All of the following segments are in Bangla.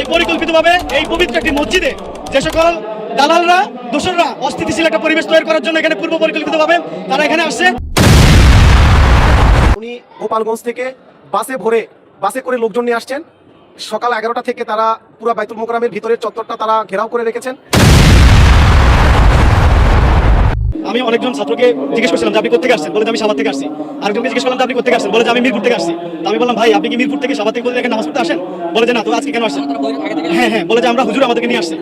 এই পরিকল্পিতভাবে এই পবিত্র একটি মসজিদে যে সকল দালালরা দোসররা অস্থিতিশীল একটা পরিবেশ তৈরি করার জন্য এখানে পূর্ব পরিকল্পিতভাবে তারা এখানে আসছে। উনি গোপালগঞ্জ থেকে বাসে ভরে, বাসে করে লোকজন নিয়ে আসছেন। সকাল এগারোটা থেকে তারা পুরো বাইতুল মোকরামের ভিতরের চত্বরটা তারা ঘেরাও করে রেখেছেন। আমি অনেকজন ছাত্রকে জিজ্ঞেস করছিলাম যে আপনি কোথেকে আসছেন? বলে আমি সাবাদ থেকে আসছি। আরেকজনকে জিজ্ঞেস করলাম যে আপনি কোথেকে আসছেন? বলে যে আমি মিরপুর থেকে আসছি। আমি বললাম ভাই আপনি কি মিরপুর থেকে সাবাদ থেকে বলে এখানে নামাজ পড়তে আসেন? বলে যে না তো আজকে কেন আসছেন? হ্যাঁ হ্যাঁ বলে যে আমরা হুজুর আমাদেরকে নিয়ে আসছি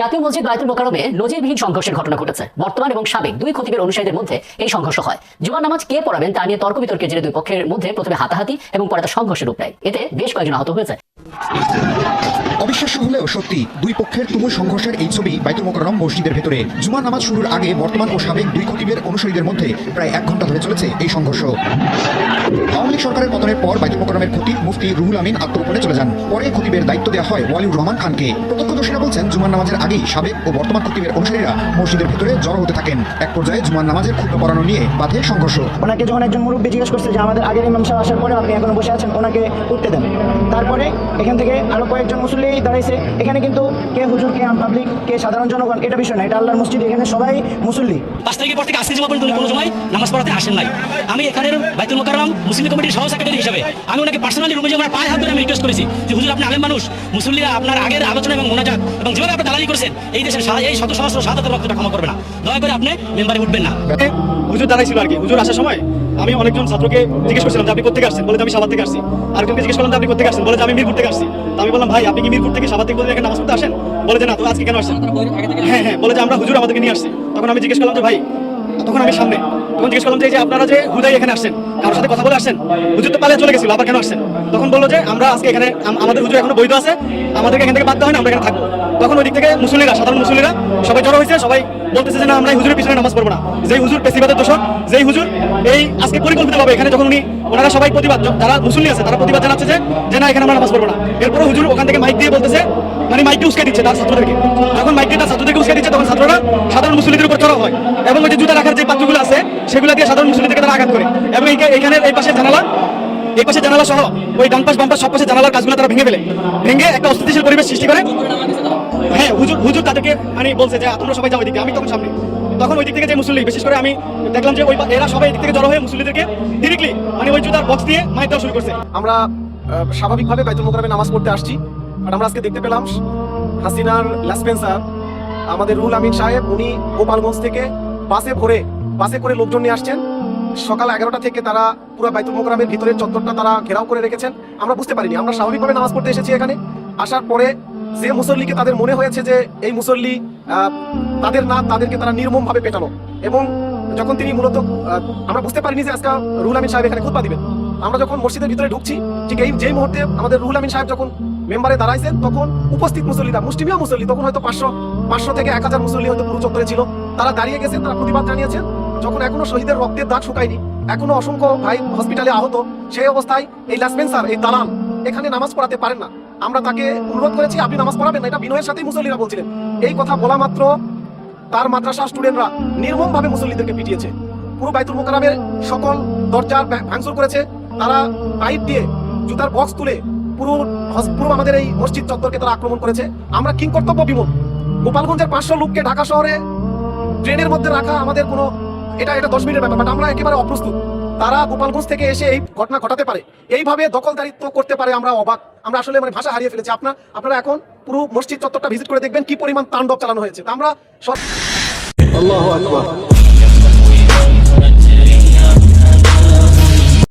জাতীয় মসজিদ বায়তুল মোকারমে নজিরবিহীন সংঘর্ষের ঘটনা ঘটেছে। বর্তমান এবং সাবেক দুই খতিবের অনুসারীদের মধ্যে এই সংঘর্ষ হয়। জুমার নামাজ কে পড়াবেন তা নিয়ে তর্ক বিতর্কের জেরে দুই পক্ষের মধ্যে প্রথমে হাতাহাতি এবং পরে তা সংঘর্ষের রূপ নেয়। এতে বেশ কয়েকজন আহত হয়েছে। অবিশ্বাস্য হলেও সত্যি, দুই পক্ষের তুমুল সংঘর্ষের এই ছবি বাইতুল মোকাররম মসজিদের ভেতরে জুমার নামাজ শুরুর আগে বর্তমান ও সাবেক দুই খতিবের অনুসারীদের মধ্যে প্রায় এক ঘণ্টা ধরে চলেছে এই সংঘর্ষ। আওয়ামী লীগ সরকারের পতনের পর বাইতুল মোকাররমের খতিব মুফতি রুহুল আমিন আত্মগোপনে চলে যান। পরে খতিবের দায়িত্ব দেওয়া হয় ওয়ালিউর রহমান খানকে। প্রত্যক্ষদর্শীরা বলছেন, জুমার নামাজের আগেই সাবেক ও বর্তমান খতিবের অনুসারীরা মসজিদের ভেতরে জড়ো হতে থাকেন। এক পর্যায়ে জুমার নামাজের খুব পড়ানো নিয়ে বাধে সংঘর্ষ। ওনাকে যখন একজন মুরব্বী জিজ্ঞেস করছে যে, আমাদের আগের ইমাম সাহেব আসার পরে আপনি এখনও বসে আছেন? ওনাকে উঠতে দেন। তারপরে এখান থেকে আরও কয়েকজন মুসল্লি দাঁড়াইছে। এখানে কিন্তু কে হুজুর কে পাবলিক কে সাধারণ জনগণ এটা বিষয় না এটা আল্লাহর মসজিদ এখানে সবাই মুসল্লি। পাঁচ তারিখের পর থেকে আজকে জমা পর্যন্ত কোনো সময় নামাজ পড়াতে আসেন নাই। আমি এখানের বাইতুল মোকাররম মুসলিম কমিটির সহ সেক্রেটারি হিসেবে আমি ওনাকে পার্সোনালি রুমে আমার পায়ে হাত ধরে আমি রিকোয়েস্ট করেছি যে হুজুর আপনি আলেম মানুষ মুসল্লিরা আপনার আগের আলোচনা এবং মোনাজাত এবং যেভাবে আপনি দালালি করেছেন এই দেশের এই শত সহস্র সাদাতের রক্তটা ক্ষমা করবে না। দয়া করে আপনি মেম্বারে উঠবেন না। হুজুর দাঁড়াইছিল আর কি। হুজুর আসার সময়? আমি অনেকজন ছাত্রকে জিজ্ঞেস করছিলাম যে আপনি কোথেকে আসছেন? বলে আমি সাবাদ থেকে আসছি। আরেকজনকে জিজ্ঞেস করলাম যে আপনি কোথেকে আসছেন? বলে আমি মিরপুর থেকে আসছি। তো আমি বললাম ভাই আপনি কি মিরপুর থেকে সাবাদ থেকে বলে এখানে নামাজ পড়তে আসেন? বলে যে না তো আজকে কেন আসছেন? হ্যাঁ হ্যাঁ বলে যে আমরা হুজুর আমাদেরকে নিয়ে আসছি। তখন আমি জিজ্ঞেস করলাম যে ভাই তখন আমি সামনে। তখন জিজ্ঞেস করলাম যে আপনারা যে হুদাই এখানে আসছেন কারোর সাথে কথা বলে আসছেন? হুজুর তো পালিয়ে চলে গেছিল আবার কেন আসছেন? তখন বলল যে আমরা আজকে এখানে আমাদের হুজুর এখনও বৈধ আছে। আমাদেরকে এখান থেকে বাধ্য হয় না আমরা এখানে থাকব। তখন ওই দিক থেকে মুসলিরা সাধারণ মুসলিরা সবাই জড়ো হয়েছে সবাই বলতেছে যে না, আমরা হুজুরের পিছনে নামাজ পড়ব না। যেই হুজুর পেশিবাদের দোষক, যেই হুজুর এই আজকে পরিকল্পিত হবে এখানে যখন উনি, ওনারা সবাই প্রতিবাদ, যারা মুসল্লি আছে, তারা প্রতিবাদ জানাচ্ছে যে না, এখানে আমরা নামাজ পড়ব না। এরপরে হুজুর ওখান থেকে মাইক দিয়ে বলতেছে মানে মাইককে উস্কে দিচ্ছে তার ছাত্রদেরকে। যখন মাইক তার ছাত্রদেরকে উস্কে দিচ্ছে, তখন ছাত্ররা সাধারণ মুসলিমদের উপর চড়া হয়। এবং ওই যে জুতা রাখার যে পাত্রগুলো আছে, সেগুলো দিয়ে সাধারণ মুসলিমদেরকে তারা আঘাত করে। এবং এখানে এই পাশে জানালা, এই পাশে জানালা সহ ওই ডান পাশ, বাম পাশ সব পাশে জানালার কাজগুলো তারা ভেঙে ফেলে। ভেঙে একটা অস্থিতিশীল পরিবেশ সৃষ্টি করে। হ্যাঁ হুজুর হুজুর তাদেরকে মানে বলছে যে তোমরা সবাই যাও ওইদিকে আমি তখন সামনে। তখন ওই দিক থেকে যে মুসল্লি, বিশেষ করে আমি দেখলাম যে ওই এরা সবাই এদিক থেকে জড়ো হয়ে মুসল্লিদেরকে ডিরেক্টলি মানে ওই জুতার বক্স দিয়ে মাইর দেওয়া শুরু করছে। আমরা স্বাভাবিকভাবে বাইতুল মোকরামে নামাজ পড়তে আসছি। আর আমরা আজকে দেখতে পেলাম হাসিনার ল্যাসপেন্সার আমাদের রুহুল আমিন সাহেব, উনি গোপালগঞ্জ থেকে বাসে ভরে, বাসে করে লোকজন নিয়ে আসছেন। সকাল এগারোটা থেকে তারা পুরো বাইতুল মোকরামের ভিতরের চত্বরটা তারা ঘেরাও করে রেখেছেন। আমরা বুঝতে পারিনি, আমরা স্বাভাবিকভাবে নামাজ পড়তে এসেছি এখানে। আসার পরে যে মুসল্লিকে তাদের মনে হয়েছে যে এই মুসল্লি তাদের না, তাদেরকে তারা নির্মম ভাবে পেটালো। এবং যখন তিনি মূলত আমরা বুঝতে পারিনি যে আজকে রুহুল আমিন সাহেব এখানে খুতবা দিবেন। আমরা যখন মসজিদের ভিতরে ঢুকছি, ঠিক এই, যেই মুহূর্তে আমাদের রুহুল আমিন সাহেব যখন মেম্বারে দাঁড়াইছেন, তখন উপস্থিত মুসল্লিরা, মুসলিমিয়া মুসল্লি, তখন হয়তো পাঁচশো পাঁচশো থেকে এক হাজার মুসল্লি হয়তো পুরো চত্বরে ছিল। তারা দাঁড়িয়ে গেছেন, তারা প্রতিবাদ জানিয়েছেন। যখন এখনও শহীদের রক্তের দাগ শুকায়নি, এখনও অসংখ্য ভাই হসপিটালে আহত, সেই অবস্থায় এই লাসপেন্সার, এই দালাল এখানে নামাজ পড়াতে পারেন না। আমরা তাকে অনুরোধ করেছি, আপনি নামাজ পড়াবেন না, এটা বিনয়ের সাথেই মুসল্লিরা বলছিলেন। এই কথা বলা মাত্র তার মাদ্রাসা স্টুডেন্টরা নির্মম ভাবে মুসল্লিদেরকে পিটিয়েছে। পুরো বাইতুল মোকারামের সকল দরজার ভাঙচুর করেছে। তারা পাইপ দিয়ে জুতার বক্স তুলে পুরো আমাদের এই মসজিদ চত্বরকে তারা আক্রমণ করেছে। আমরা কর্তব্য গোপালগঞ্জের পাঁচশো লোককে ঢাকা শহরে ট্রেনের মধ্যে রাখা আমাদের কোনো এটা এটা দশ মিনিটের ব্যাপার বাট আমরা একেবারে অপ্রস্তুত। তারা গোপালগঞ্জ থেকে এসে এই ঘটনা ঘটাতে পারে। এইভাবে দখলদারিত্ব করতে পারে আমরা অবাক। আমরা আসলে মানে ভাষা হারিয়ে ফেলেছি। আপনার আপনারা এখন পুরো মসজিদ চত্বরটা ভিজিট করে দেখবেন কি পরিমাণ তাণ্ডব চালানো হয়েছে। আমরা সব